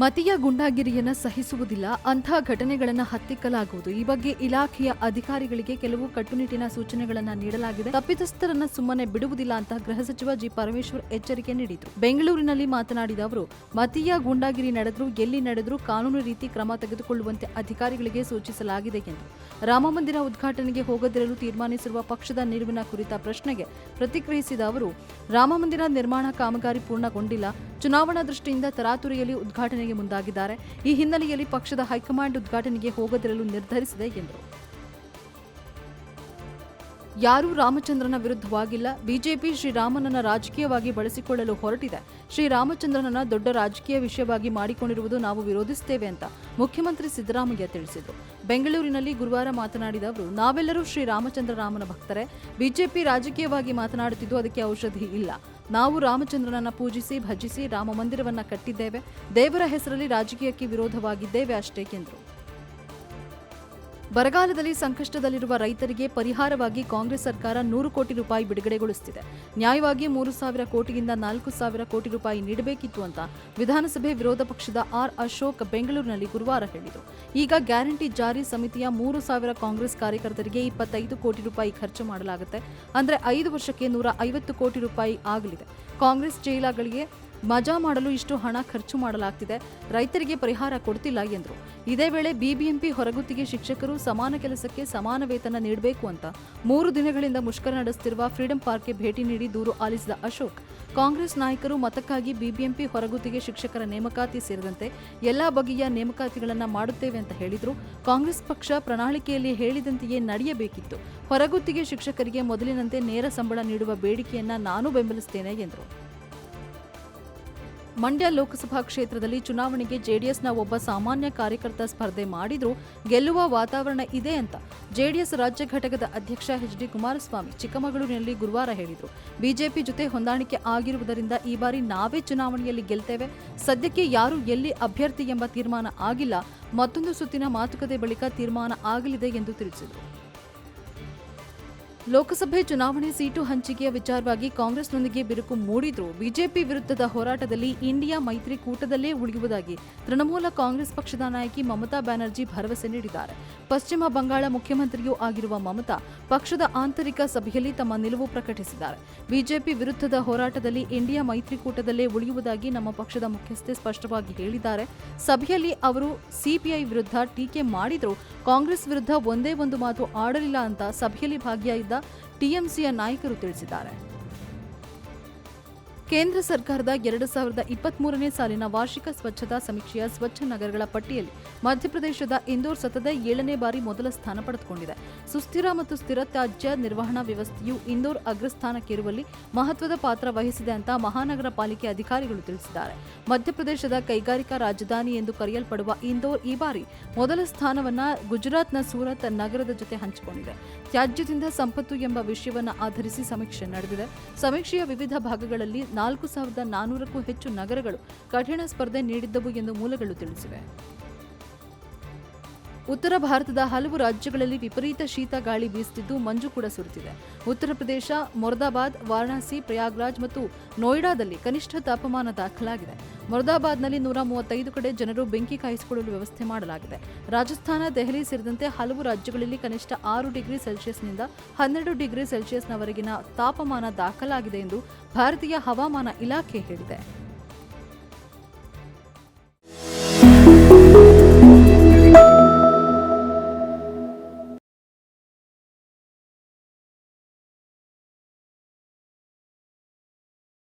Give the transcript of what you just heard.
ಮತೀಯ ಗುಂಡಾಗಿರಿಯನ್ನು ಸಹಿಸುವುದಿಲ್ಲ. ಅಂತಹ ಘಟನೆಗಳನ್ನು ಹತ್ತಿಕ್ಕಲಾಗುವುದು. ಈ ಬಗ್ಗೆ ಇಲಾಖೆಯ ಅಧಿಕಾರಿಗಳಿಗೆ ಕೆಲವು ಕಟ್ಟುನಿಟ್ಟಿನ ಸೂಚನೆಗಳನ್ನು ನೀಡಲಾಗಿದೆ. ತಪ್ಪಿತಸ್ಥರನ್ನ ಸುಮ್ಮನೆ ಬಿಡುವುದಿಲ್ಲ ಅಂತ ಗೃಹ ಸಚಿವ ಜಿ. ಪರಮೇಶ್ವರ್ ಎಚ್ಚರಿಕೆ ನೀಡಿದರು. ಬೆಂಗಳೂರಿನಲ್ಲಿ ಮಾತನಾಡಿದ ಅವರು, ಮತೀಯ ಗುಂಡಾಗಿರಿ ನಡೆದರೂ, ಎಲ್ಲಿ ನಡೆದರೂ ಕಾನೂನು ರೀತಿ ಕ್ರಮ ತೆಗೆದುಕೊಳ್ಳುವಂತೆ ಅಧಿಕಾರಿಗಳಿಗೆ ಸೂಚಿಸಲಾಗಿದೆ ಎಂದು. ರಾಮಮಂದಿರ ಉದ್ಘಾಟನೆಗೆ ಹೋಗದಿರಲು ತೀರ್ಮಾನಿಸಿರುವ ಪಕ್ಷದ ನಿಲುವಿನ ಕುರಿತ ಪ್ರಶ್ನೆಗೆ ಪ್ರತಿಕ್ರಿಯಿಸಿದ ಅವರು ರಾಮಮಂದಿರ ನಿರ್ಮಾಣ ಕಾಮಗಾರಿ ಪೂರ್ಣಗೊಂಡಿಲ್ಲ. ಚುನಾವಣಾ ದೃಷ್ಟಿಯಿಂದ ತರಾತುರಿಯಲ್ಲಿ ಉದ್ಘಾಟನೆಗೆ ಮುಂದಾಗಿದ್ದಾರೆ. ಈ ಹಿನ್ನೆಲೆಯಲ್ಲಿ ಪಕ್ಷದ ಹೈಕಮಾಂಡ್ ಉದ್ಘಾಟನೆಗೆ ಹೋಗದಿರಲು ನಿರ್ಧರಿಸಿದೆ ಎಂದರು. ಯಾರೂ ರಾಮಚಂದ್ರನ ವಿರುದ್ಧವಾಗಿಲ್ಲ. ಬಿಜೆಪಿ ಶ್ರೀರಾಮನನ್ನ ರಾಜಕೀಯವಾಗಿ ಬಳಸಿಕೊಳ್ಳಲು ಹೊರಟಿದೆ. ಶ್ರೀರಾಮಚಂದ್ರನನ್ನ ದೊಡ್ಡ ರಾಜಕೀಯ ವಿಷಯವಾಗಿ ಮಾಡಿಕೊಂಡಿರುವುದು ನಾವು ವಿರೋಧಿಸುತ್ತೇವೆ ಅಂತ ಮುಖ್ಯಮಂತ್ರಿ ಸಿದ್ದರಾಮಯ್ಯ ತಿಳಿಸಿದರು. ಬೆಂಗಳೂರಿನಲ್ಲಿ ಗುರುವಾರ ಮಾತನಾಡಿದ ಅವರು, ನಾವೆಲ್ಲರೂ ಶ್ರೀರಾಮಚಂದ್ರ ರಾಮನ ಭಕ್ತರೇ. ಬಿಜೆಪಿ ರಾಜಕೀಯವಾಗಿ ಮಾತನಾಡುತ್ತಿದ್ದು ಅದಕ್ಕೆ ಔಷಧಿ ಇಲ್ಲ. ನಾವು ರಾಮಚಂದ್ರನನ್ನು ಪೂಜಿಸಿ ಭಜಿಸಿ ರಾಮ ಮಂದಿರವನ್ನ ಕಟ್ಟಿದ್ದೇವೆ. ದೇವರ ಹೆಸರಲ್ಲಿ ರಾಜಕೀಯಕ್ಕೆ ವಿರೋಧವಾಗಿದ್ದೇವೆ ಅಷ್ಟೇ ಎಂದರು ಬರಗಾಲದಲ್ಲಿ ಸಂಕಷ್ಟದಲ್ಲಿರುವ ರೈತರಿಗೆ ಪರಿಹಾರವಾಗಿ ಕಾಂಗ್ರೆಸ್ ಸರ್ಕಾರ ನೂರು ಕೋಟಿ ರೂಪಾಯಿ ಬಿಡುಗಡೆಗೊಳಿಸುತ್ತಿದೆ. ನ್ಯಾಯವಾಗಿ ಮೂರು ಸಾವಿರ ಕೋಟಿಯಿಂದ ನಾಲ್ಕು ಸಾವಿರ ಕೋಟಿ ರೂಪಾಯಿ ನೀಡಬೇಕಿತ್ತು ಅಂತ ವಿಧಾನಸಭೆ ವಿರೋಧ ಪಕ್ಷದ ಆರ್ ಅಶೋಕ್ ಬೆಂಗಳೂರಿನಲ್ಲಿ ಗುರುವಾರ ಹೇಳಿದರು. ಈಗ ಗ್ಯಾರಂಟಿ ಜಾರಿ ಸಮಿತಿಯ ಮೂರು ಸಾವಿರ ಕಾಂಗ್ರೆಸ್ ಕಾರ್ಯಕರ್ತರಿಗೆ ಇಪ್ಪತ್ತೈದು ಕೋಟಿ ರೂಪಾಯಿ ಖರ್ಚು ಮಾಡಲಾಗುತ್ತೆ. ಅಂದರೆ ಐದು ವರ್ಷಕ್ಕೆ ನೂರ ಐವತ್ತು ಕೋಟಿ ರೂಪಾಯಿ ಆಗಲಿದೆ. ಕಾಂಗ್ರೆಸ್ ಜೈಲಗಳಿಗೆ ಮಜಾ ಮಾಡಲು ಇಷ್ಟು ಹಣ ಖರ್ಚು ಮಾಡಲಾಗ್ತಿದೆ. ರೈತರಿಗೆ ಪರಿಹಾರ ಕೊಡ್ತಿಲ್ಲ ಎಂದರು. ಇದೇ ವೇಳೆ ಬಿಬಿಎಂಪಿ ಹೊರಗುತ್ತಿಗೆ ಶಿಕ್ಷಕರು ಸಮಾನ ಕೆಲಸಕ್ಕೆ ಸಮಾನ ವೇತನ ನೀಡಬೇಕು ಅಂತ ಮೂರು ದಿನಗಳಿಂದ ಮುಷ್ಕರ ನಡೆಸುತ್ತಿರುವ ಫ್ರೀಡಂ ಪಾರ್ಕ್ಗೆ ಭೇಟಿ ನೀಡಿ ದೂರು ಆಲಿಸಿದ ಅಶೋಕ್, ಕಾಂಗ್ರೆಸ್ ನಾಯಕರು ಮತಕ್ಕಾಗಿ ಬಿಬಿಎಂಪಿ ಹೊರಗುತ್ತಿಗೆ ಶಿಕ್ಷಕರ ನೇಮಕಾತಿ ಸೇರಿದಂತೆ ಎಲ್ಲಾ ಬಗೆಯ ನೇಮಕಾತಿಗಳನ್ನು ಮಾಡುತ್ತೇವೆ ಅಂತ ಹೇಳಿದರು. ಕಾಂಗ್ರೆಸ್ ಪಕ್ಷ ಪ್ರಣಾಳಿಕೆಯಲ್ಲಿ ಹೇಳಿದಂತೆಯೇ ನಡೆಯಬೇಕಿತ್ತು. ಹೊರಗುತ್ತಿಗೆ ಶಿಕ್ಷಕರಿಗೆ ಮೊದಲಿನಂತೆ ನೇರ ಸಂಬಳ ನೀಡುವ ಬೇಡಿಕೆಯನ್ನು ನಾನು ಬೆಂಬಲಿಸುತ್ತೇನೆ ಎಂದರು. ಮಂಡ್ಯ ಲೋಕಸಭಾ ಕ್ಷೇತ್ರದಲ್ಲಿ ಚುನಾವಣೆಗೆ ಜೆಡಿಎಸ್ನ ಒಬ್ಬ ಸಾಮಾನ್ಯ ಕಾರ್ಯಕರ್ತ ಸ್ಪರ್ಧೆ ಮಾಡಿದ್ರೂ ಗೆಲ್ಲುವ ವಾತಾವರಣ ಇದೆ ಅಂತ ಜೆಡಿಎಸ್ ರಾಜ್ಯ ಘಟಕದ ಅಧ್ಯಕ್ಷ ಎಚ್ ಡಿ ಕುಮಾರಸ್ವಾಮಿ ಚಿಕ್ಕಮಗಳೂರಿನಲ್ಲಿ ಗುರುವಾರ ಹೇಳಿದರು. ಬಿಜೆಪಿ ಜೊತೆ ಹೊಂದಾಣಿಕೆ ಆಗಿರುವುದರಿಂದ ಈ ಬಾರಿ ನಾವೇ ಚುನಾವಣೆಯಲ್ಲಿ ಗೆಲ್ತೇವೆ. ಸದ್ಯಕ್ಕೆ ಯಾರು ಎಲ್ಲಿ ಅಭ್ಯರ್ಥಿ ಎಂಬ ತೀರ್ಮಾನ ಆಗಿಲ್ಲ. ಮತ್ತೊಂದು ಸುತ್ತಿನ ಮಾತುಕತೆ ಬಳಿಕ ತೀರ್ಮಾನ ಆಗಲಿದೆ ಎಂದು ತಿಳಿಸಿದರು. ಲೋಕಸಭೆ ಚುನಾವಣೆ ಸೀಟು ಹಂಚಿಕೆಯ ವಿಚಾರವಾಗಿ ಕಾಂಗ್ರೆಸ್ನೊಂದಿಗೆ ಬಿರುಕು ಮೂಡಿದ್ರೂ ಬಿಜೆಪಿ ವಿರುದ್ಧದ ಹೋರಾಟದಲ್ಲಿ ಇಂಡಿಯಾ ಮೈತ್ರಿಕೂಟದಲ್ಲೇ ಉಳಿಯುವುದಾಗಿ ತೃಣಮೂಲ ಕಾಂಗ್ರೆಸ್ ಪಕ್ಷದ ನಾಯಕಿ ಮಮತಾ ಬ್ಯಾನರ್ಜಿ ಭರವಸೆ ನೀಡಿದ್ದಾರೆ. ಪಶ್ಚಿಮ ಬಂಗಾಳ ಮುಖ್ಯಮಂತ್ರಿಯೂ ಆಗಿರುವ ಮಮತಾ ಪಕ್ಷದ ಆಂತರಿಕ ಸಭೆಯಲ್ಲಿ ತಮ್ಮ ನಿಲುವು ಪ್ರಕಟಿಸಿದ್ದಾರೆ. ಬಿಜೆಪಿ ವಿರುದ್ಧದ ಹೋರಾಟದಲ್ಲಿ ಇಂಡಿಯಾ ಮೈತ್ರಿಕೂಟದಲ್ಲೇ ಉಳಿಯುವುದಾಗಿ ನಮ್ಮ ಪಕ್ಷದ ಮುಖ್ಯಸ್ಥೆ ಸ್ಪಷ್ಟವಾಗಿ ಹೇಳಿದ್ದಾರೆ. ಸಭೆಯಲ್ಲಿ ಅವರು ಸಿಪಿಐ ವಿರುದ್ಧ ಟೀಕೆ ಮಾಡಿದರೂ ಕಾಂಗ್ರೆಸ್ ವಿರುದ್ಧ ಒಂದೇ ಒಂದು ಮಾತು ಆಡಲಿಲ್ಲ ಅಂತ ಸಭೆಯಲ್ಲಿ ಭಾಗಿಯಾಗಿದ್ದ ಟಿಎಂಸಿಯ ನಾಯಕರು ತಿಳಿಸಿದ್ದಾರೆ. ಕೇಂದ್ರ ಸರ್ಕಾರದ ಎರಡು ಸಾವಿರದ ಇಪ್ಪತ್ಮೂರನೇ ಸಾಲಿನ ವಾರ್ಷಿಕ ಸ್ವಚ್ಛತಾ ಸಮೀಕ್ಷೆಯ ಸ್ವಚ್ಛ ನಗರಗಳ ಪಟ್ಟಿಯಲ್ಲಿ ಮಧ್ಯಪ್ರದೇಶದ ಇಂದೋರ್ ಸತತ ಏಳನೇ ಬಾರಿ ಮೊದಲ ಸ್ಥಾನ ಪಡೆದುಕೊಂಡಿದೆ. ಸುಸ್ಥಿರ ಮತ್ತು ಸ್ಥಿರ ತ್ಯಾಜ್ಯ ನಿರ್ವಹಣಾ ವ್ಯವಸ್ಥೆಯು ಇಂದೋರ್ ಅಗ್ರಸ್ಥಾನಕ್ಕಿರುವಲ್ಲಿ ಮಹತ್ವದ ಪಾತ್ರ ವಹಿಸಿದೆ ಅಂತ ಮಹಾನಗರ ಪಾಲಿಕೆ ಅಧಿಕಾರಿಗಳು ತಿಳಿಸಿದ್ದಾರೆ. ಮಧ್ಯಪ್ರದೇಶದ ಕೈಗಾರಿಕಾ ರಾಜಧಾನಿ ಎಂದು ಕರೆಯಲ್ಪಡುವ ಇಂದೋರ್ ಈ ಬಾರಿ ಮೊದಲ ಸ್ಥಾನವನ್ನ ಗುಜರಾತ್ನ ಸೂರತ್ ನಗರದ ಜೊತೆ ಹಂಚಿಕೊಂಡಿದೆ. ತ್ಯಾಜ್ಯದಿಂದ ಸಂಪತ್ತು ಎಂಬ ವಿಷಯವನ್ನು ಆಧರಿಸಿ ಸಮೀಕ್ಷೆ ನಡೆದಿದೆ. ಸಮೀಕ್ಷೆಯ ವಿವಿಧ ಭಾಗಗಳಲ್ಲಿ ನಾಲ್ಕು ಸಾವಿರದ ನಾನೂರಕ್ಕೂ ಹೆಚ್ಚು ನಗರಗಳು ಕಠಿಣ ಸ್ಪರ್ಧೆ ನೀಡಿದ್ದವು ಎಂದು ಮೂಲಗಳು ತಿಳಿಸಿವೆ. ಉತ್ತರ ಭಾರತದ ಹಲವು ರಾಜ್ಯಗಳಲ್ಲಿ ವಿಪರೀತ ಶೀತ ಗಾಳಿ ಬೀಸುತ್ತಿದ್ದು ಮಂಜು ಕೂಡ ಸುರಿತಿದೆ. ಉತ್ತರ ಪ್ರದೇಶ, ಮೊರ್ದಾಬಾದ್, ವಾರಣಾಸಿ, ಪ್ರಯಾಗ್ರಾಜ್ ಮತ್ತು ನೋಯ್ಡಾದಲ್ಲಿ ಕನಿಷ್ಠ ತಾಪಮಾನ ದಾಖಲಾಗಿದೆ. ಮೊರ್ದಾಬಾದ್ನಲ್ಲಿ ನೂರ ಮೂವತ್ತೈದು ಕಡೆ ಜನರು ಬೆಂಕಿ ಕಾಯಿಸಿಕೊಳ್ಳಲು ವ್ಯವಸ್ಥೆ ಮಾಡಲಾಗಿದೆ. ರಾಜಸ್ಥಾನ, ದೆಹಲಿ ಸೇರಿದಂತೆ ಹಲವು ರಾಜ್ಯಗಳಲ್ಲಿ ಕನಿಷ್ಠ ಆರು ಡಿಗ್ರಿ ಸೆಲ್ಸಿಯಸ್ನಿಂದ ಹನ್ನೆರಡು ಡಿಗ್ರಿ ಸೆಲ್ಸಿಯಸ್ನವರೆಗಿನ ತಾಪಮಾನ ದಾಖಲಾಗಿದೆ ಎಂದು ಭಾರತೀಯ ಹವಾಮಾನ ಇಲಾಖೆ ಹೇಳಿದೆ.